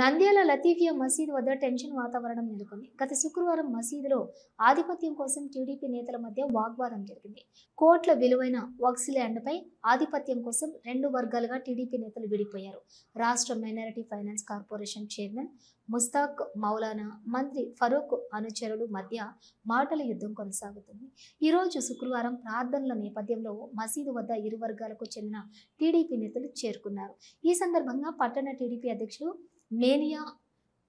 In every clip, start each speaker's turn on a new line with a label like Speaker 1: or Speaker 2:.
Speaker 1: నంద్యాల లతీఫియా మసీద్ వద్ద టెన్షన్ వాతావరణం నెలకొంది. గత శుక్రవారం మసీదులో ఆధిపత్యం కోసం టీడీపీ నేతల మధ్య వాగ్వాదం జరిగింది. కోట్ల విలువైన వక్స్ ల్యాండ్పై ఆధిపత్యం కోసం రెండు వర్గాలుగా టీడీపీ నేతలు విడిపోయారు. రాష్ట్ర minority finance corporation chairman Mustaq Maulana మంత్రి ఫరూక్ అనుచరులు మధ్య మాటల యుద్ధం కొనసాగుతుంది. ఈరోజు శుక్రవారం ప్రార్థనల నేపథ్యంలో మసీదు వద్ద ఇరు వర్గాలకు చెందిన టీడీపీ నేతలు చేరుకున్నారు. ఈ సందర్భంగా పట్టణ టీడీపీ అధ్యక్షుడు మేనియా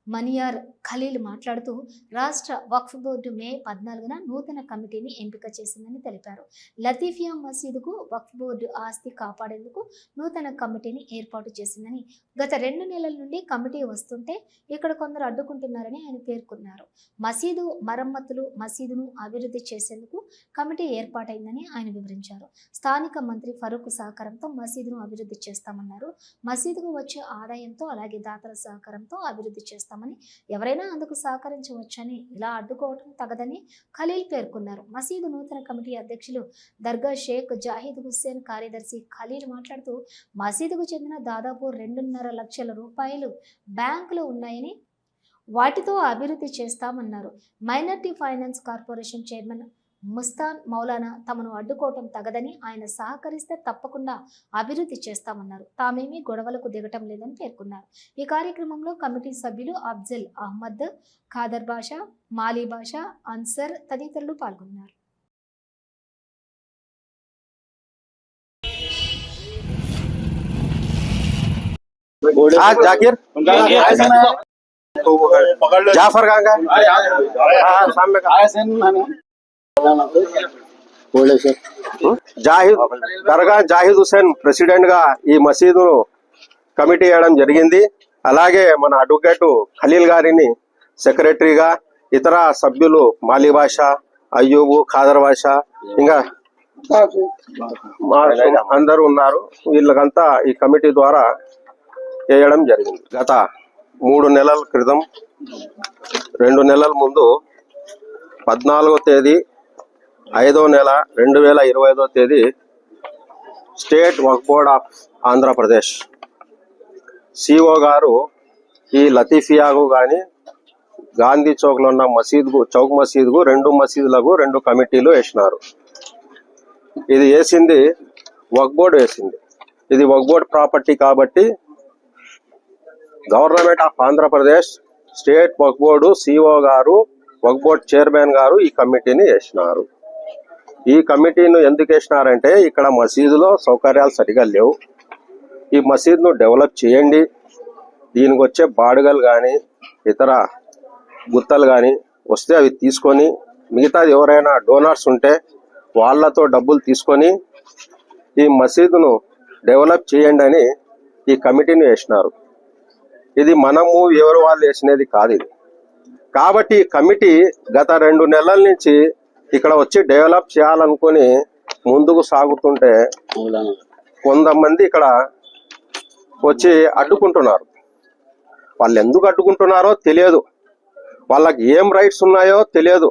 Speaker 1: మనియార్ ఖలీల్ మాట్లాడుతూ రాష్ట్ర వక్ఫ్ బోర్డు మే పద్నాలుగున నూతన కమిటీని ఎంపిక చేసిందని తెలిపారు. లతీఫియా మసీదుకు వక్ఫ్ బోర్డు ఆస్తి కాపాడేందుకు నూతన కమిటీని ఏర్పాటు చేసిందని గత రెండు నెలల నుండి కమిటీ వస్తుంటే ఇక్కడ కొందరు అడ్డుకుంటున్నారని ఆయన పేర్కొన్నారు. మసీదు మరమ్మతులు మసీదును అభివృద్ధి చేసేందుకు కమిటీ ఏర్పాటైందని ఆయన వివరించారు. స్థానిక మంత్రి ఫరూక్ సహకారంతో మసీదును అభివృద్ధి చేస్తామన్నారు. మసీదుకు వచ్చే ఆదాయంతో అలాగే దాతల సహకారంతో అభివృద్ధి చేస్తామని ఎవరైనా అందుకు సహకరించవచ్చని ఇలా అడ్డుకోవటం తగదని ఖలీల్ పేర్కొన్నారు. మసీదు నూతన కమిటీ అధ్యక్షులు దర్గా షేక్ జాహిద్ హుస్సేన్ కార్యదర్శి ఖలీల్ మాట్లాడుతూ మసీదుకు చెందిన దాదాపు రెండున్నర లక్షల రూపాయలు బ్యాంకులో ఉన్నాయని వాటితో అభివృద్ధి చేస్తామన్నారు. Minority finance corporation chairman Mustan Maulana తమను అడ్డుకోవటం తగదని ఆయన సహకరిస్తే తప్పకుండా అభివృద్ధి చేస్తామన్నారు తామేమీ గొడవలకు దిగటం లేదని పేర్కొన్నారు ఈ కార్యక్రమంలో కమిటీ సభ్యులు అఫ్జల్ అహ్మద్ ఖాదర్ బాషా మాలీ బాషా అన్సర్ తదితరులు పాల్గొన్నారు
Speaker 2: हाँ जाकिर जाफर कहाँ का हाँ सामने का జాహిద్ దర్గా జాహిద్ హుసేన్ ప్రెసిడెంట్గా ఈ మసీదును కమిటీ వేయడం జరిగింది. అలాగే మన అడ్వకేట్ ఖలీల్ గారిని సెక్రటరీగా ఇతర సభ్యులు మాలి భాష అయ్యూబు ఖాదర్ భాష ఇంకా మా- అందరూ ఉన్నారు. వీళ్ళకంతా ఈ కమిటీ ద్వారా వేయడం జరిగింది. గత మూడు నెలల క్రితం రెండు నెలల ముందు పద్నాలుగో తేదీ ఐదో నెల రెండు వేల ఇరవై ఐదో తేదీ స్టేట్ వర్క్ బోర్డ్ ఆఫ్ ఆంధ్రప్రదేశ్. సిఓ గారు ఈ లతీఫియాకు కానీ గాంధీ చౌక్లో ఉన్న మసీద్కు చౌక్ మసీద్కు రెండు మసీదులకు రెండు కమిటీలు వేసినారు. ఇది వేసింది వర్క్ బోర్డ్ వేసింది. ఇది వర్క్ బోర్డ్ ప్రాపర్టీ కాబట్టి గవర్నమెంట్ ఆఫ్ ఆంధ్రప్రదేశ్ స్టేట్ వర్క్ బోర్డు సిఓ గారు వర్క్ బోర్డ్ చైర్మన్ గారు ఈ కమిటీని వేసినారు. ఈ కమిటీను ఎందుకు వేసినారంటే ఇక్కడ మసీదులో సౌకర్యాలు సరిగా లేవు. ఈ మసీదును డెవలప్ చేయండి. దీనికి వచ్చే బాడుగలు కానీ ఇతర గుత్తలు కానీ వస్తే అవి తీసుకొని మిగతాది ఎవరైనా డోనర్స్ ఉంటే వాళ్ళతో డబ్బులు తీసుకొని ఈ మసీదును డెవలప్ చేయండి అని ఈ కమిటీని వేసినారు. ఇది మనము ఎవరు వాళ్ళు వేసినది కాదు ఇది. కాబట్టి ఈ కమిటీ గత రెండు నెలల నుంచి ఇక్కడ వచ్చి డెవలప్ చేయాలనుకుని ముందుకు సాగుతుంటే కొంతమంది ఇక్కడ వచ్చి అడ్డుకుంటున్నారు. వాళ్ళు ఎందుకు అడ్డుకుంటున్నారో తెలియదు. వాళ్ళకి ఏం రైట్స్ ఉన్నాయో తెలియదు.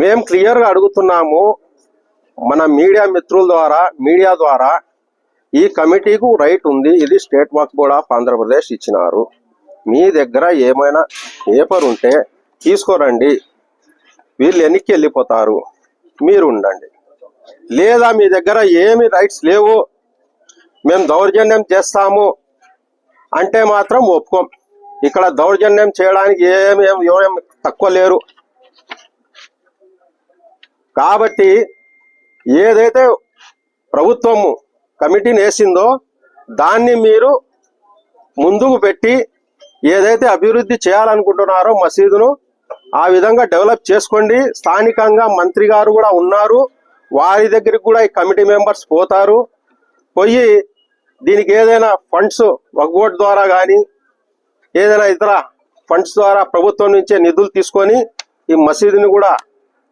Speaker 2: మేము క్లియర్గా అడుగుతున్నాము మన మీడియా మిత్రుల ద్వారా మీడియా ద్వారా ఈ కమిటీకు రైట్ ఉంది. ఇది స్టేట్ వర్క్ బోర్డ్ ఆఫ్ ఆంధ్రప్రదేశ్ ఇచ్చినారు. మీ దగ్గర ఏమైనా పేపర్ ఉంటే తీసుకోరండి. వీళ్ళు వెనక్కి వెళ్ళిపోతారు. మీరు ఉండండి. లేదా మీ దగ్గర ఏమి రైట్స్ లేవు. మేము దౌర్జన్యం చేస్తాము అంటే మాత్రం ఒప్పుకోం. ఇక్కడ దౌర్జన్యం చేయడానికి ఏమి ఏం తక్కువ లేరు. కాబట్టి ఏదైతే ప్రభుత్వము కమిటీని వేసిందో దాన్ని మీరు ముందుకు పెట్టి ఏదైతే అభివృద్ధి చేయాలనుకుంటున్నారో మసీదును ఆ విధంగా డెవలప్ చేసుకోండి. స్థానికంగా మంత్రి గారు కూడా ఉన్నారు. వారి దగ్గరికి కూడా ఈ కమిటీ మెంబర్స్ పోతారు. పోయి దీనికి ఏదైనా ఫండ్స్ వగ్గోట్ ద్వారా కానీ ఏదైనా ఇతర ఫండ్స్ ద్వారా ప్రభుత్వం నుంచే నిధులు తీసుకొని ఈ మసీదుని కూడా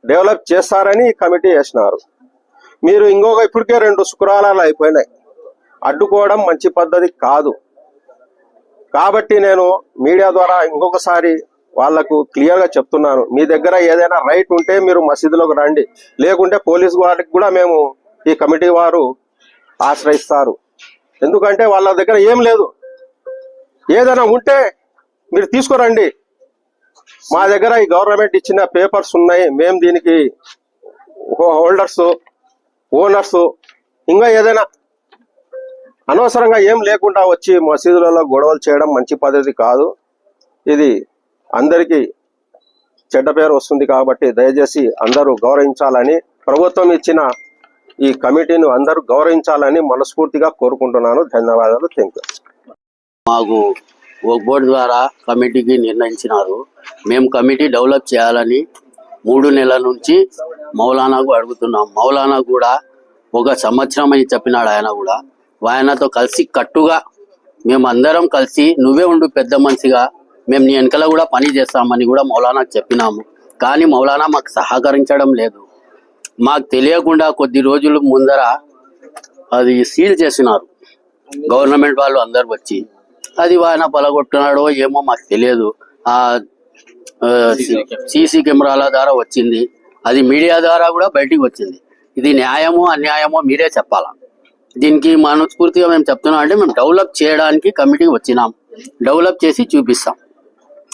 Speaker 2: డెవలప్ చేస్తారని ఈ కమిటీ వేసినారు మీరు ఇంకొక ఇప్పటికే రెండు శుక్రవారాలు అయిపోయినాయి. అడ్డుకోవడం మంచి పద్ధతి కాదు. కాబట్టి నేను మీడియా ద్వారా ఇంకొకసారి వాళ్ళకు క్లియర్గా చెప్తున్నాను. మీ దగ్గర ఏదైనా రైట్ ఉంటే మీరు మసీదులోకి రండి. లేకుంటే పోలీస్ వారికి కూడా మేము ఈ కమిటీ వారు ఆశ్రయిస్తారు. ఎందుకంటే వాళ్ళ దగ్గర ఏం లేదు. ఏదైనా ఉంటే మీరు తీసుకురండి. మా దగ్గర ఈ గవర్నమెంట్ ఇచ్చిన పేపర్స్ ఉన్నాయి. మేము దీనికి హోల్డర్స్ ఓనర్స్ ఇంకా ఏదైనా అనవసరంగా ఏం లేకుండా వచ్చి మసీదులలో గొడవలు చేయడం మంచి పద్ధతి కాదు. ఇది అందరికీ చెడ్డ పేరు వస్తుంది కాబట్టి దయచేసి అందరూ గౌరవించాలని ప్రభుత్వం ఇచ్చిన ఈ కమిటీని అందరూ గౌరవించాలని మనస్ఫూర్తిగా కోరుకుంటున్నాను. ధన్యవాదాలు. థ్యాంక్ యూ
Speaker 3: మాకు ఒక బోర్డు ద్వారా కమిటీకి నిర్ణయించినారు. మేము కమిటీ డెవలప్ చేయాలని మూడు నెలల నుంచి మౌలానాకు అడుగుతున్నాం. మౌలానా కూడా ఒక సంవత్సరం అని చెప్పినాడు ఆయన కూడా. ఆయనతో కలిసి కట్టుగా మేము అందరం కలిసి నువ్వే ఉండు పెద్ద మనిషిగా మేము నీ వెనకాల కూడా పని చేస్తామని కూడా మౌలానాకు చెప్పినాము. కానీ మౌలానా మాకు సహకరించడం లేదు. మాకు తెలియకుండా కొద్ది రోజుల ముందర అది సీల్ చేసినారు. గవర్నమెంట్ వాళ్ళు అందరు వచ్చి అది ఆయన పలగొట్టున్నాడో ఏమో మాకు తెలియదు. ఆ సీసీ కెమెరాల ద్వారా వచ్చింది. అది మీడియా ద్వారా కూడా బయటికి వచ్చింది. ఇది న్యాయమో అన్యాయమో మీరే చెప్పాలా? దీనికి మనస్ఫూర్తిగా మేము చెప్తున్నాం అంటే మేము డెవలప్ చేయడానికి కమిటీకి వచ్చినాం. డెవలప్ చేసి చూపిస్తాం.